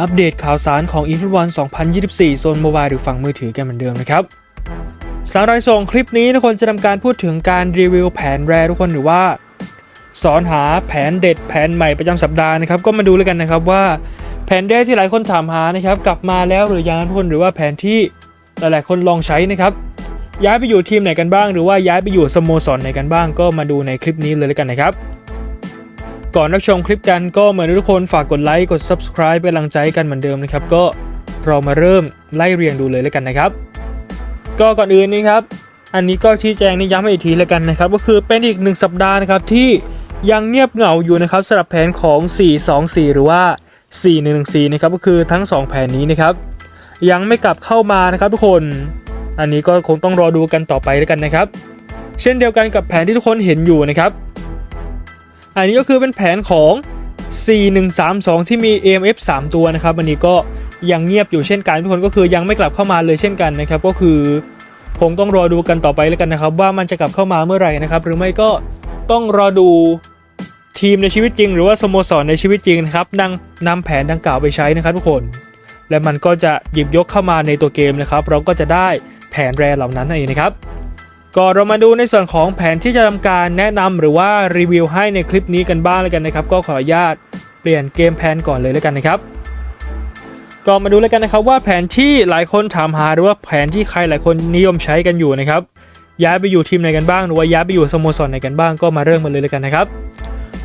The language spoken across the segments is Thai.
อัปเดตข่าวสารของ e f 1 2024 โซนโมบายหรือฝั่งมือถือกันเหมือนเดิมนะครับสารายส่งคลิปนี้ทุกคนจะทำการพูดถึงการรีวิวแผนแรทุกคนหรือว่า สอนหาแผนเด็ดแผนใหม่ประจำสัปดาห์นะครับ ก็มาดูแล้วกันนะครับว่าแผนแรกที่หลายคนถามหานะครับ กลับมาแล้วหรือยังทุกคนหรือว่าแผนที่หลายๆคนลองใช้นะครับ ย้ายไปอยู่ทีมไหนกันบ้าง หรือว่าย้ายไปอยู่สโมสรไหนกันบ้าง ก็มาดูในคลิปนี้เลยแล้วกันนะครับ ก่อนรับชมคลิปกันก็เหมือนทุกคนฝากกดไลค์กด subscribe เป็นกำลังใจกันเหมือนเดิมนะครับ ก็เรามาเริ่มไล่เรียงดูเลยแล้วกันนะครับ ก็ก่อนอื่นนี้ครับ อันนี้ก็ชี้แจงนี่ย้ำอีกทีแล้วกันนะครับ ก็คือเป็นอีกหนึ่งสัปดาห์นะครับที่ยังเงียบเหงาอยู่นะครับสำหรับแผนของ 424 หรือว่า 4114 นะครับก็คือทั้ง 2 แผนนี้นะครับ ยังไม่กลับเข้ามานะครับทุกคน อันนี้ก็คงต้องรอดูกันต่อไปแล้วกันนะครับ เช่นเดียวกันกับแผนที่ทุกคนเห็นอยู่นะครับ อันนี้ก็คือเป็นแผนของ 4132 ที่มี AMF 3 ตัวนะครับอันนี้ก็ยังเงียบอยู่เช่นกันทุกคนก็คือยังไม่กลับเข้ามาเลยเช่นกันนะครับก็คือคงต้องรอดูกันต่อไปแล้วกันนะครับ ว่ามันจะกลับเข้ามาเมื่อไหร่นะครับ หรือไม่ก็ต้องรอดูทีมในชีวิตจริง หรือว่าสโมสรในชีวิตจริงนะครับนำนำแผนดังกล่าวไปใช้นะครับทุกคน และมันก็จะหยิบยกเข้ามาในตัวเกมนะครับ เราก็จะได้แผนแรเหล่านั้นนั่นเองนะครับ ก่อนเรามาดูในส่วนของแผนที่จะทำการแนะนำหรือว่ารีวิวให้ในคลิปนี้กันบ้างเลยกันนะครับ ก็ขออนุญาตเปลี่ยนเกมแผนก่อนเลยแล้วกันนะครับก็มาดูแล้วกันนะครับว่าแผนที่หลายคนถามหาหรือว่าแผนที่ใครหลายคนนิยมใช้กันอยู่นะครับย้ายไปอยู่ทีมไหนกันบ้างหรือว่าย้ายไปอยู่สโมสรไหนกันบ้างก็มาเริ่มกันเลยแล้วกันนะครับ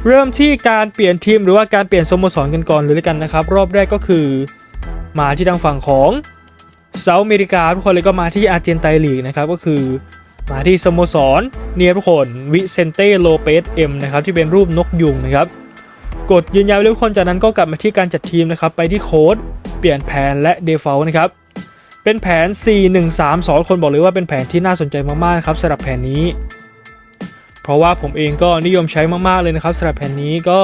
เริ่มที่การเปลี่ยนทีมหรือว่าการเปลี่ยนสโมสรกันก่อนเลยแล้วกันนะครับ รอบแรกก็คือ มาที่ทางฝั่งของเซาท์อเมริกาทุกคนเลยก็มาที่อาร์เจนไตลีกนะครับก็คือ มาที่สโมสรเนียทุกคนวิเซนเต้โลเปสเอ็มนะครับที่เป็นรูปนกยุงนะครับกดยืนยันไว้เลยทุกคนจากนั้นก็กลับมาที่การจัดทีมนะครับไปที่โค้ดเปลี่ยนแผนและ default นะครับเป็นแผน 4132 คนบอกเลยว่าเป็นแผนที่น่าสนใจมากๆครับสำหรับแผนนี้ เพราะว่าผมเองก็นิยมใช้มากๆเลยนะครับสำหรับแผนนี้ก็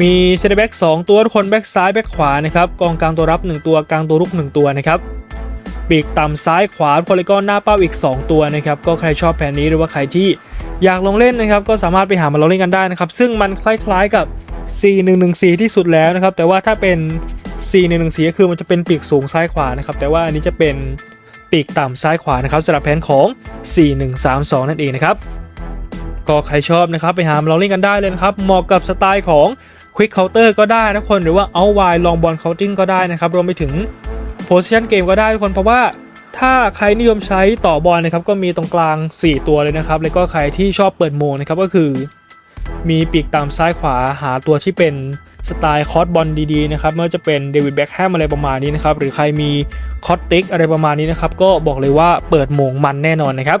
มีเซนเตอร์แบ็ก2ตัวทุกคนแบ็กซ้ายแบ็กขวานะครับกองกลางตัวรับ 1 ตัวกลางตัวรุก 1 ตัวนะครับ ปีกต่ำซ้ายขวาพลกอนหน้าเป้าอีก 2 ตัวนะครับก็ใครชอบแผนนี้หรือว่าใครที่อยากลงเล่นนะครับก็สามารถไปหามาลงเล่นกันได้นะครับซึ่งมันคล้ายๆกับ4114 ที่สุดแล้วนะครับแต่ว่าถ้าเป็น4114 ก็คือมันจะเป็นปีกสูงซ้ายขวานะครับแต่ว่าอันนี้จะเป็นปีกต่ำซ้ายขวานะครับสำหรับแผนของ 4132 นั่นเองนะครับก็ใครชอบนะครับไปหามาลองเล่นกันได้เลยนะครับเหมาะกับสไตล์ของ Quick Counter ก็ได้นะคนหรือว่า Out Wide Long Ball Counting ก็ได้นะครับรวมไปถึง Position Game ก็ได้ทุกคนเพราะว่าถ้าใครนิยมใช้ต่อบอลนะครับก็มีตรงกลาง 4 ตัวเลยนะครับ แล้วก็ใครที่ชอบเปิดโมงนะครับก็คือ มีปีกตามซ้ายขวาหาตัวที่เป็นสไตล์คอร์สบอลดีๆนะครับไม่ว่าจะเป็นเดวิดแบ็กแฮมอะไรประมาณนี้นะครับหรือใครมีคอร์ติกอะไรประมาณนี้นะครับก็บอกเลยว่าเปิดโมงมันแน่นอนนะครับ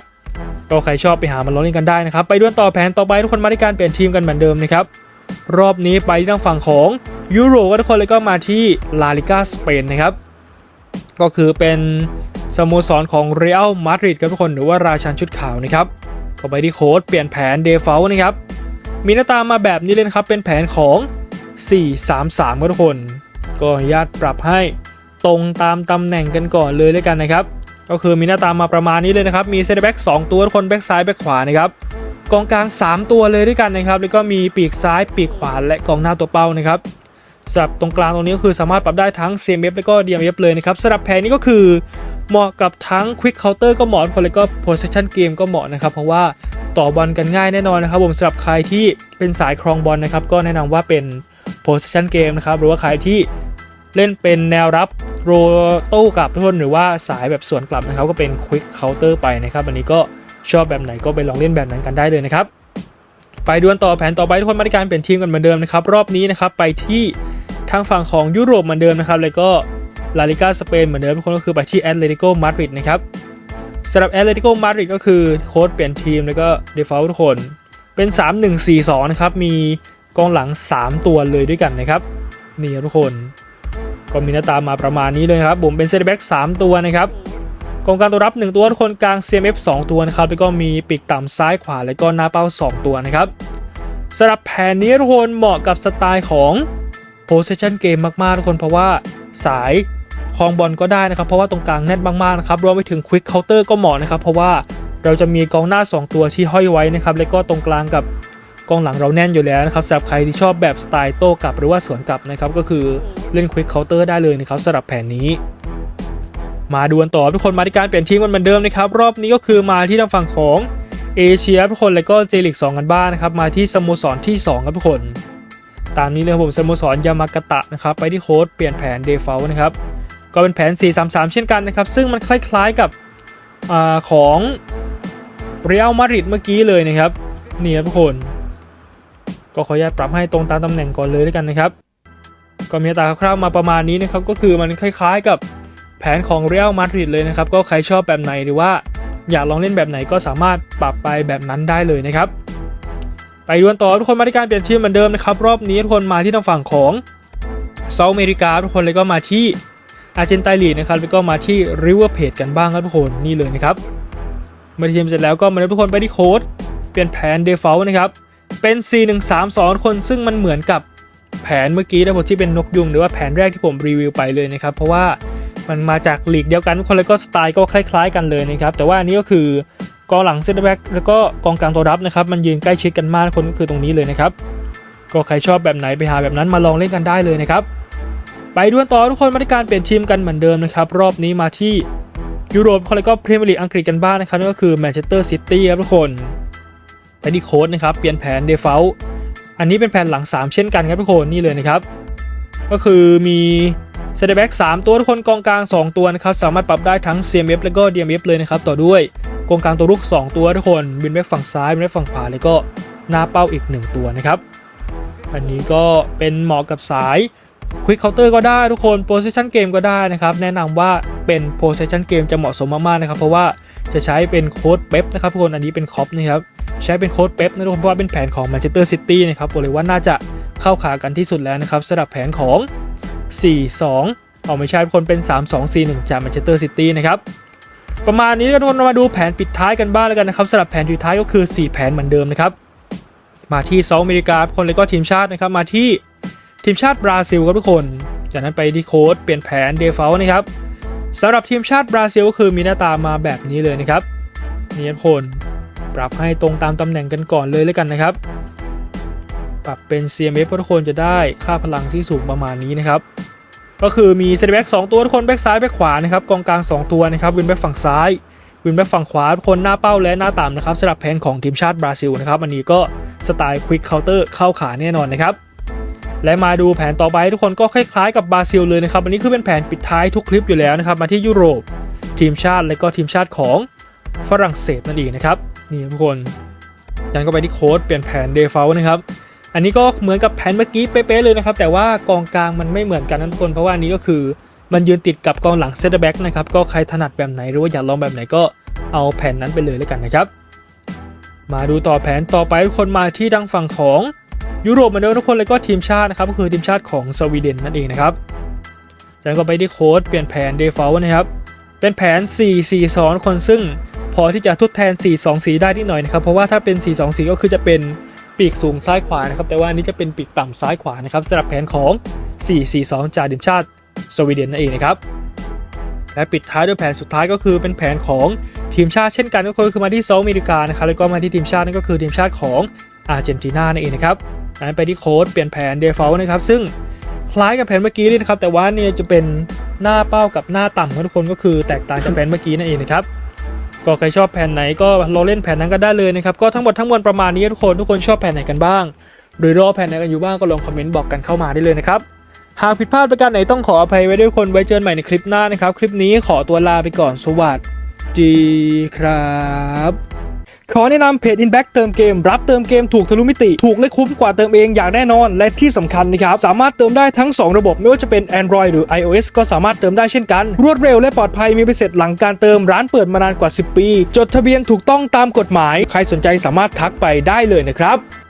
ก็ใครชอบไปหามันลอเล่นกันได้นะครับ ไปด้วนต่อแผนต่อไปทุกคนมาที่การเปลี่ยนทีมกันเหมือนเดิมนะครับรอบนี้ไปที่ทางฝั่งของยูโรก็ทุกคนเลยก็มาที่ลาลิกาสเปนนะครับ ก็คือเป็นสโมสรของเรอัลมาดริดครับทุกคนหรือว่าราชันชุดขาวนะครับก็ไปที่โค้ดเปลี่ยนแผนเดฟ a ลนะครับมีหน้าตามาแบบนี้เลยครับเป็นแผนของ 4-3-3ครับทุกคน ก็อญาตปรับให้ตรงตามตำแหน่งกันก่อนเลยเลยกันนะครับ ก็คือมีหน้าตามาประมาณนี้เลยนะครับ มีเซนเตแบ็ก2ตัวทุกคนแบ็กซ้ายแบ็กขวานะครับกองกลาง 3 ตัวเลยด้วยกันนะครับ แล้วก็มีปีกซ้ายปีกขวาและกองหน้าตัวเป้านะครับ สำหรับตรงกลางตรงนี้ก็คือสามารถปรับได้ทั้ง CMF และก็ DMF เลยนะครับสำหรับแผนนี้ก็คือเหมาะกับทั้ง Quick Counter ก็เหมาะคนเลยก็ Possession Game ก็เหมาะนะครับ เพราะว่าต่อบอลกันง่ายแน่นอนนะครับ ผมสำหรับใครที่เป็นสายครองบอลนะครับ ก็แนะนำว่าเป็น Possession Game นะครับหรือว่าใครที่เล่นเป็นแนวรับโรโต้กลับทุกคนหรือว่าสายแบบสวนกลับนะครับ ก็เป็น Quick Counter ไปนะครับอันนี้ก็ชอบแบบไหนก็ไปลองเล่นแบบนั้นกันได้เลยนะครับไปดวลต่อแผนต่อไปทุกคนมาที่การเปลี่ยนทีมกันเหมือนเดิมนะครับรอบนี้นะครับไปที่ ทางฝั่งของยุโรปเหมือนเดิมนะครับ แล้วก็ลาลิกาสเปนเหมือนเดิมทุกคนก็คือไปที่แอตเลติโกมาดริดนะครับสำหรับแอตเลติโกมาดริดก็คือโค้ดเปลี่ยนทีมแล้วก็เดฟ a ลทุกคนเป็น 3-1-4-2 นะครับ มีกองหลัง 3 ตัวเลยด้วยกันนะครับ นี่ทุกคน ก็มีหน้าตามาประมาณนี้เลยครับผมเป็นเซตแบ็ก3ตัวนะครับกองกลารตัวรับ 1 ตัวทุกคนกลาง CMF 2 ตัวนะครับแล้วก็มีปีกต่ำซ้ายขวาแล้วก็หน้าเป้า 2 ตัวนะครับสำหรับแผนนี้ทุกคนเหมาะกับสไตล์ของ possession game มากๆทุกคนเพราะว่าสายคลองบอลก็ได้นะครับเพราะว่าตรงกลางแน่นมากๆนะครับรวมไปถึง quick counter ก็เหมาะนะครับเพราะว่าเราจะมีกองหน้า 2 ตัวที่ห้อยไว้นะครับแล้วก็ตรงกลางกับกองหลังเราแน่นอยู่แล้วนะครับสำหรับใครที่ชอบแบบสไตล์โต้กลับหรือว่าสวนกลับนะครับก็คือเล่น quick counter ได้เลยนะครับสำหรับแผนนี้มาดูกันต่อทุกคนมาที่การเปลี่ยนทีมกันเหมือนเดิมนะครับรอบนี้ก็คือมาที่ทางฝั่งของเอเชียทุกคนแล้วก็เจลิก2กันบ้างนะครับมาที่สโมสรที่2ครับทุกคน ตามนี้เลยครับผมสโมสรยามากาตะนะครับไปที่โค้ดเปลี่ยนแผนเดฟ a ลนะครับก็เป็นแผน 4-3-3 เช่นกันนะครับ ซึ่งมันคล้ายๆกับอของเรอัลมาดริดเมื่อกี้เลยนะครับนี่ครับทุกคน ก็ขออนุญาตปรับให้ตรงตามตำแหน่งก่อนเลยด้วยกันนะครับ ก็มีตาคร่าวๆมาประมาณนี้นะครับ ก็คือมันคล้ายๆกับแผนของเรอัลมาดริดเลยนะครับ ก็ใครชอบแบบไหนหรือว่าอยากลองเล่นแบบไหนก็สามารถปรับไปแบบนั้นได้เลยนะครับ ไปดูกันต่อทุกคนมาที่การเปลี่ยนทีมเหมือนเดิมนะครับรอบนี้ทุกคนมาที่ทางฝั่งของเซาท์อเมริกาทุกคนเลยก็มาที่อาร์เจนตินานะครับแล้วก็มาที่ริเวอร์เพจกันบ้างครับทุกคนนี่เลยนะครับเมื่อทีมเสร็จแล้วก็มาทุกคนไปที่โค้ดเปลี่ยนแผนเดฟ a ลนะครับเป็น 4 1 3 2 คนซึ่งมันเหมือนกับแผนเมื่อกี้นะผมที่เป็นนกยุงหรือว่าแผนแรกที่ผมรีวิวไปเลยนะครับเพราะว่ามันมาจากลีกเดียวกันทุกคนแล้วก็สไตล์ก็คล้าย ๆ กันเลยนะครับแต่ว่าอันนี้ก็คือ กองหลังเซนเตอร์แบ็กแล้วก็กองกลางตัวรับนะครับมันยืนใกล้ชิดกันมากคนก็คือตรงนี้เลยนะครับก็ใครชอบแบบไหนไปหาแบบนั้นมาลองเล่นกันได้เลยนะครับไปดูกันต่อทุกคนมาที่การเปลี่ยนทีมกันเหมือนเดิมนะครับรอบนี้มาที่ยุโรปคนแล้วก็พรีเมียร์ลีกอังกฤษกันบ้างนะครับนั่นก็คือแมนเชสเตอร์ซิตี้ครับทุกคนไปที่โค้ดนะครับเปลี่ยนแผนเดฟ a ลอันนี้เป็นแผนหลัง 3 เช่นกันครับทุกคนนี่เลยนะครับ ก็คือมีเซนเตอร์แบ็ก3ตัวทุกคนกองกลาง 2 ตัวนะครับสามารถปรับได้ทั้ง CMF แล้วก็ DMF เลยนะครับต่อด้วย กองกลางตัวรุก 2 ตัวทุกคนบินแบ็กฝั่งซ้ายบินแบ็กฝั่งขวาแล้วก็หน้าเป้าอีก 1 ตัวนะครับ อันนี้ก็เป็นเหมาะกับสาย Quick Counter ก็ได้ทุกคน Position Game ก็ได้นะครับ แนะนำว่าเป็น Position Game จะเหมาะสมมากๆนะครับ เพราะว่าจะใช้เป็นโค้ดเป๊ปนะครับทุกคนอันนี้เป็นคอปนะครับใช้เป็นโค้ดเป๊ปนะทุกคนเพราะว่าเป็นแผนของ Manchester City นะครับบอกเลยว่าน่าจะเข้าขากันที่สุดแล้วนะครับสำหรับแผนของ 4-2เอาไม่ใช่ทุกคนเป็น 3-2-4-1จาก Manchester City นะครับ ประมาณนี้ก็ทุกคนเรามาดูแผนปิดท้ายกันบ้างแล้วกันนะครับสำหรับแผนปิดท้ายก็คือ 4 แผนเหมือนเดิมนะครับมาที่เซาท์อเมริกาคนแล้วก็ทีมชาตินะครับมาที่ทีมชาติบราซิลครับทุกคน จากนั้นไปที่โค้ดเปลี่ยนแผนเดฟ a ลนะครับสำหรับทีมชาติบราซิลก็คือมีหน้าตามาแบบนี้เลยนะครับนี่ทุกคนปรับให้ตรงตามตำแหน่งกันก่อนเลยแล้วกันนะครับ ปรับเป็น CMF เพราะทุกคนจะได้ค่าพลังที่สูงประมาณนี้นะครับ ก็คือมีเซนเตอร์แบ็กสตัวทุกคนแบ็กซ้ายแบ็กขวานะครับกองกลาง 2 ตัวนะครับวินแบ็กฝั่งซ้ายวินแบ็กฝั่งขวาทุกคนหน้าเป้าและหน้าต่ำนะครับสำหรับแผนของทีมชาติบราซิลนะครับอันนี้ก็สไตล์ควิกเคาน์เตอร์เข้าขาแน่นอนนะครับและมาดูแผนต่อไปทุกคนก็คล้ายๆกับบราซิลเลยนะครับอันนี้คือเป็นแผนปิดท้ายทุกคลิปอยู่แล้วนะครับมาที่ยุโรป ทีมชาติและก็ทีมชาติของฝรั่งเศสนั่นเองนะครับนี่ทุกคนยันก็ไปที่โค้ดเปลี่ยนแผนเดฟ a ลนะครับ อันนี้ก็เหมือนกับแผนเมื่อกี้เป๊ะๆเลยนะครับ แต่ว่ากองกลางมันไม่เหมือนกันนะทุกคน เพราะว่านี้ก็คือมันยืนติดกับกองหลังเซตแบ็กนะครับ ก็ใครถนัดแบบไหนหรือว่าอยากลองแบบไหนก็เอาแผนนั้นไปเลยแล้วกันนะครับ มาดูต่อแผนต่อไปทุกคนมาที่ดังฝั่งของยุโรปมือนเดิมทุกคนเลยก็ทีมชาตินะครับก็คือทีมชาติของสวีเดนนั่นเองนะครับจากนั้นก็ไปที่โค้ดเปลี่ยนแผนเดฟ a ลนะครับเป็นแผน 4-4-2 คนซึ่งพอที่จะทดแทน 4-2-4 ได้นิดหน่อยนะครับ เพราะว่าถ้าเป็น 4-2-4 ก็คือจะเป็น ปีกสูงซ้ายขวานะครับ แต่ว่านี้จะเป็นปีกต่ำซ้ายขวานะครับสำหรับแผนของ 4-4-2 จากทีมชาติสวีเดนนั่นเองนะครับและปิดท้ายด้วยแผนสุดท้ายก็คือเป็นแผนของทีมชาติเช่นกันก็คือมาที่เซาท์อเมริกานะครับแล้วก็มาที่ทีมชาตินั่นก็คือทีมชาติของอาร์เจนตินานั่นเองนะครับนั้นไปที่โค้ดเปลี่ยนแผนเดฟ a ลนะครับซึ่งคล้ายกับแผนเมื่อกี้เลยนะครับแต่ว่านี่จะเป็นหน้าเป้ากับหน้าต่ำของทุกคนก็คือแตกต่างจากแผนเมื่อกี้นั่นเองนะครับ ก็ใครชอบแผ่นไหนก็ลองเล่นแผ่นนั้นก็ได้เลยนะครับ ก็ทั้งหมดทั้งมวลประมาณนี้ทุกคนทุกคนชอบแผ่นไหนกันบ้าง หรือรอแผ่นไหนกันอยู่บ้างก็ลองคอมเมนต์บอกกันเข้ามาได้เลยนะครับ หากผิดพลาดประการไหนต้องขออภัยไว้ด้วยคนไว้เจอกันใหม่ในคลิปหน้านะครับ คลิปนี้ขอตัวลาไปก่อนสวัสดีครับ ขอแนะนำเพจ Inback เติมเกม รับเติมเกมถูกทะลุมิติ ถูกและคุ้มกว่าเติมเองอย่างแน่นอน และที่สำคัญนะครับ สามารถเติมได้ทั้ง 2 ระบบ ไม่ว่าจะเป็น Android หรือ iOS ก็สามารถเติมได้เช่นกัน รวดเร็วและปลอดภัยมีไปเสร็จหลังการเติมร้านเปิดมานานกว่า 10 ปี จดทะเบียนถูกต้องตามกฎหมาย ใครสนใจสามารถทักไปได้เลยนะครับ